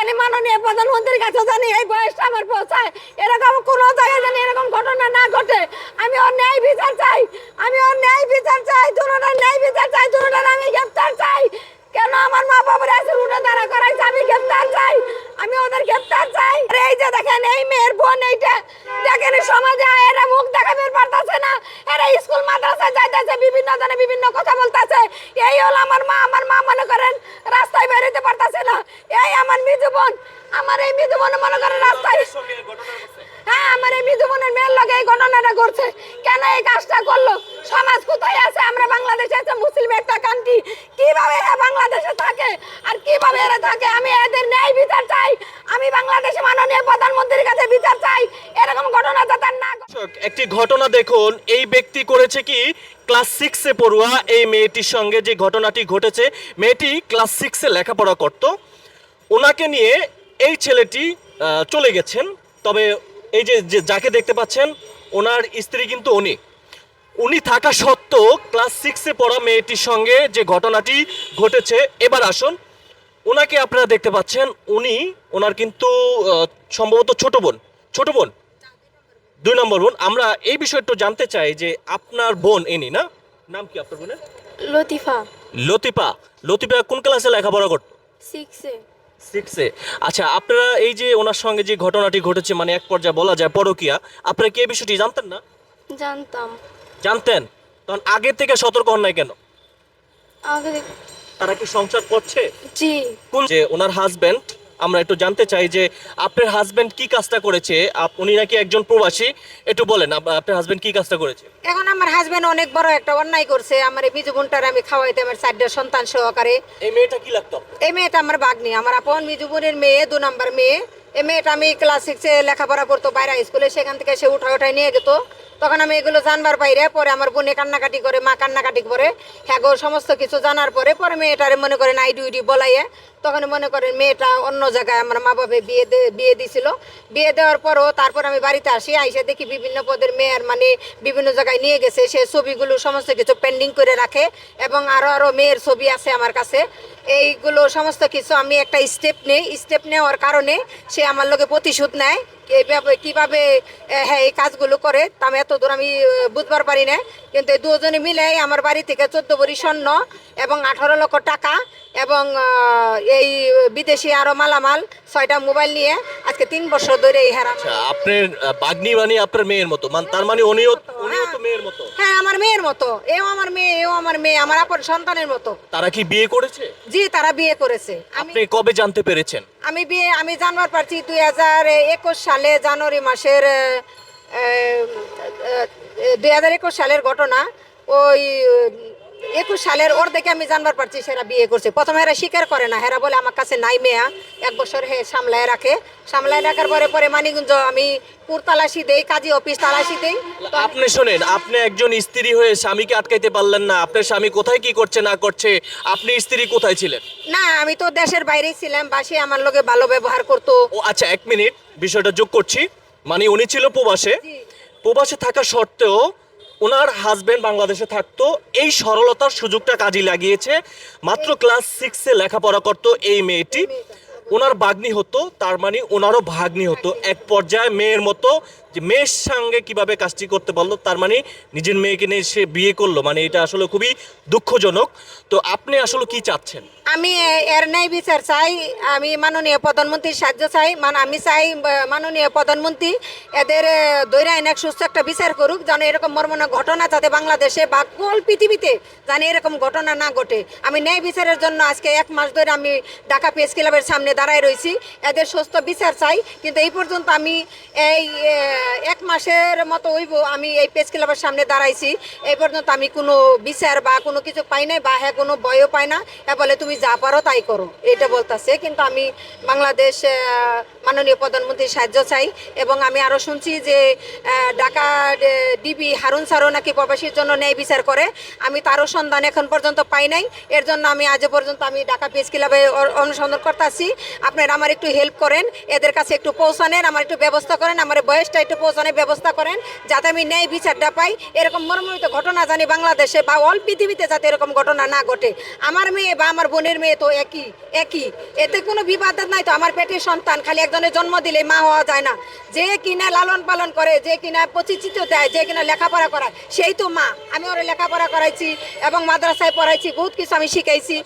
জানি মাননীয় প্রধানমন্ত্রীর কাছে জানি এই বয়সটা আমার পৌঁছায়। এরকম কোনো জায়গায় জানি এরকম ঘটনা না ঘটে। আমি ওর ন্যায় বিচার চাই। আমি ওর ন্যায় বিচার চাই দুটোটার ন্যায় বিচার চাই দুটোটার আমি গ্রেপ্তার চাই। কেন আমার মা বাবার এসে উঠে দাঁড়া করাইছে? আমি গ্রেপ্তার চাই। আমি ওদের গ্রেপ্তার চাই। এই যে দেখেন, এই মেয়ের বোন এইটা। দেখেন সমাজে এরা মুখ দেখাবে পারতাছে না। এরা স্কুল, মাদ্রাসায় যাইতেছে, বিভিন্ন জনে বিভিন্ন কথা বলতেছে। এই হলো আমার মা। আমার মা মনে করেন, রাস্তায় বেরোতে পারতাছে আমার মিজু বোন আমার এই মিজু বোন মনে করেন রাস্তায় হ্যাঁ আমার এই মৃদু বোনের মেয়ের লগে এই ঘটনাটা ঘটছে। কেন এই কাজটা করল? সমাজ কোথায় আছে? আমরা বাংলাদেশে আছে মুসলিম একটা কান্ট্রি কীভাবে এরা বাংলাদেশে থাকে? আর কীভাবে এরা থাকে? আমি এদের ন্যায় বিচার চাই। আমি বাংলাদেশে মাননীয় প্রধানমন্ত্রীর কাছে বিচার চাই। এরকম ঘটনা যাতে না একটি ঘটনা দেখুন। এই ব্যক্তি করেছে কি? ক্লাস সিক্সে পড়ুয়া এই মেয়েটির সঙ্গে যে ঘটনাটি ঘটেছে মেয়েটি ক্লাস সিক্সে লেখাপড়া করত। ওনাকে নিয়ে এই ছেলেটি চলে গেছেন। তবে এই যে যাকে দেখতে পাচ্ছেন ওনার স্ত্রী কিন্তু উনি। উনি থাকা সত্ত্বেও ক্লাস সিক্সে পড়া মেয়েটির সঙ্গে যে ঘটনাটি ঘটেছে এবার আসুন। ওনাকে আপনারা দেখতে পাচ্ছেন উনি ওনার কিন্তু সম্ভবত ছোট বোন ছোট বোন। দুই নম্বর বোন। আমরা এই বিষয়টা জানতে চাই যে আপনার বোন ইনি না? নাম কি আপনার বোনের? লতিফা। লতিপা লতিপা কোন ক্লাসে লেখাপড়া করতো? সিক্সে সিক্সে আচ্ছা আপনারা এই যে ওনার সঙ্গে যে ঘটনাটি ঘটেছে মানে এক পর্যায়ে বলা যায় পরকিয়া আপনারা কি এই বিষয়টি জানতেন না? জানতাম। জানতেন? তখন আগে থেকে সতর্ক হন নাই কেন? আগে তারা কি সংসার করছে? জি। কোন যে ওনার হাজবেন্ড আমরা একটু জানতে চাই যে আপনার হাজবেন্ড কি কাজটা করেছে? উনি নাকি একজন প্রবাসী? একটু বলেন আপ- আপনার হাজবেন্ড কি কাজটা করেছে? এখন আমার হাজবেন্ড অনেক বড় একটা অন্যায় করছে। আমার এই বিজু বোনটার আমি খাওয়াইতে আমার চারটা সন্তান সহকারে। এই মেয়েটা কি লাগতো? এই মেয়েটা আমার বাগনি আমার আপন মিজু বোনের মেয়ে দু নম্বর মেয়ে। এই মেয়েটা আমি ক্লাস সিক্সে লেখাপড়া করতো, বাইরে স্কুলে সেখান থেকে সে উঠা উঠায় নিয়ে যেত তখন আমি এগুলো জানবার বাইরে পরে আমার বোনে কান্নাকাটি করে, মা কান্নাকাটি করে। হ্যাঁ গো, সমস্ত কিছু জানার পরে পরে মেয়েটারে মনে করেন আইডি উইডি বলাইয়ে, তখন মনে করেন মেয়েটা অন্য জায়গায় আমার মা বাবা বিয়ে বিয়ে দিছিল। বিয়ে দেওয়ার পরও তারপর আমি বাড়িতে আসি, আইসে দেখি বিভিন্ন পদের মেয়ের মানে বিভিন্ন জায়গায় নিয়ে গেছে। সে ছবিগুলো সমস্ত কিছু পেন্ডিং করে রাখে এবং আরও আরও মেয়ের ছবি আছে আমার কাছে। এইগুলো সমস্ত কিছু আমি একটা স্টেপ নেই। স্টেপ নেওয়ার কারণে সে আমার লোকে প্রতিশোধ নেয়। এইভাবে কীভাবে হ্যাঁ এই কাজগুলো করে তা আমি এত দূর আমি আহ, বুঝবার পারি না। কিন্তু এই দুজনে মিলে আমার বাড়ি থেকে চোদ্দ ভরি স্বর্ণ এবং আঠারো লক্ষ টাকা এবং এই বিদেশি আরও মালামাল ছয়টা মোবাইল নিয়ে আজকে তিন বছর ধরে এই হারাম আচ্ছা আপনার বাগ্নি মানে আপনার মেয়ের মতো। মানে তার মানে উনিও উনিও তো মেয়ের মতো? হ্যাঁ আমার মেয়ের মতো। এও আমার মেয়ে এও আমার মেয়ে আমার আপন সন্তানের মতো। তারা কি বিয়ে করেছে? জি তারা বিয়ে করেছে। আমি আপনি কবে জানতে পেরেছেন? আমি বিয়ে আমি জানবার পারছি দুই হাজার একুশ সালে জানুয়ারি মাসের দুই হাজার একুশ সালের ঘটনা। ওই একুশ সালের ওর দেখে আমি জানবার পারছি সেরা বিয়ে করছে। প্রথমে এরা স্বীকার করে না। হেরা বলে আমার কাছে নাই মেয়া। এক বছর হে সামলায় রাখে। সামলায় রাখার পরে পরে মানিগঞ্জ আমি পুর তালাশি দেই কাজী অফিস তালাশি দেই। তো আপনি শোনেন আপনি একজন স্ত্রী হয়ে স্বামীকে আটকাইতে পারলেন না। আপনার স্বামী কোথায় কি করছে না করছে আপনি স্ত্রী কোথায় ছিলেন? না আমি তো দেশের বাইরেই ছিলাম বাসে আমার লোকে ভালো ব্যবহার করতো। ও আচ্ছা এক মিনিট বিষয়টা যোগ করছি। মানে উনি ছিল প্রবাসে। প্রবাসে থাকা সত্ত্বেও ওনার হাজবেন্ড বাংলাদেশে থাকতো। এই সরলতার সুযোগটা কাজে লাগিয়েছে। মাত্র ক্লাস সিক্সে লেখাপড়া করতো এই মেয়েটি। ওনার বাগ্নি হতো তার মানে ওনারও ভাগ্নি হতো। এক পর্যায়ে মেয়ের মতো যে মেয়ের সঙ্গে কীভাবে কাজটি করতে পারল, তার মানে নিজের মেয়েকে নিয়ে সে বিয়ে করল মানে এটা আসলে খুবই দুঃখজনক। তো আপনি আসলে কি চাচ্ছেন? আমি এর ন্যায় বিচার চাই, আমি মাননীয় প্রধানমন্ত্রীর সাহায্য চাই মানে আমি চাই মাননীয় প্রধানমন্ত্রী এদের দৈরা আইনাক সুস্থ একটা বিচার করুক, যেন এরকম মর্মনা ঘটনা যাতে বাংলাদেশে বা কোল পৃথিবীতে জানি এরকম ঘটনা না ঘটে। আমি ন্যায় বিচারের জন্য আজকে এক মাস ধরে আমি ঢাকা প্রেস ক্লাবের সামনে দাঁড়ায় রয়েছি। এদের সুস্থ বিচার চাই, কিন্তু এই পর্যন্ত আমি এই এক মাসের মতো হইব, আমি এই প্রেস ক্লাবের সামনে দাঁড়াইছি। এই পর্যন্ত আমি কোনো বিচার বা কোনো কিছু পাই নাই বা হ্যাঁ কোনো ভয়ও পাই না। হ্যাঁ বলে তুমি যা পারো তাই করো, এটা বলতেছে। কিন্তু আমি বাংলাদেশ মাননীয় প্রধানমন্ত্রীর সাহায্য চাই এবং আমি আরও শুনছি যে ঢাকা ডিবি হারুন স্যারও নাকি প্রবাসীর জন্য ন্যায় বিচার করে। আমি তারও সন্ধান এখন পর্যন্ত পাই নাই। এর জন্য আমি আজও পর্যন্ত আমি ঢাকা প্রেস ক্লাবে অনুসন্ধান করতেছি। আপনারা আমার একটু হেল্প করেন, এদের কাছে একটু পৌঁছানেন, আমার একটু ব্যবস্থা করেন, আমার বয়সটা একটু পৌঁছানোর ব্যবস্থা করেন, যাতে আমি ন্যায় বিচারটা পাই। এরকম মর্মিত ঘটনা জানি বাংলাদেশে বা অল পৃথিবীতে যাতে এরকম ঘটনা না ঘটে। আমার মেয়ে বা আমার বোনের মেয়ে তো একই একই। এতে কোনো বিবাদ নাই তো আমার পেটের সন্তান, খালি একজনের জন্ম দিলে মা হওয়া যায় না। যে কিনা লালন পালন করে, যে কিনা প্রতিচিত দেয়, যে কিনা লেখাপড়া করায়, সেই তো মা। আমি ওরা লেখাপড়া করাইছি এবং মাদ্রাসায় পড়াইছি, বহুত কিছু আমি শিখাইছি।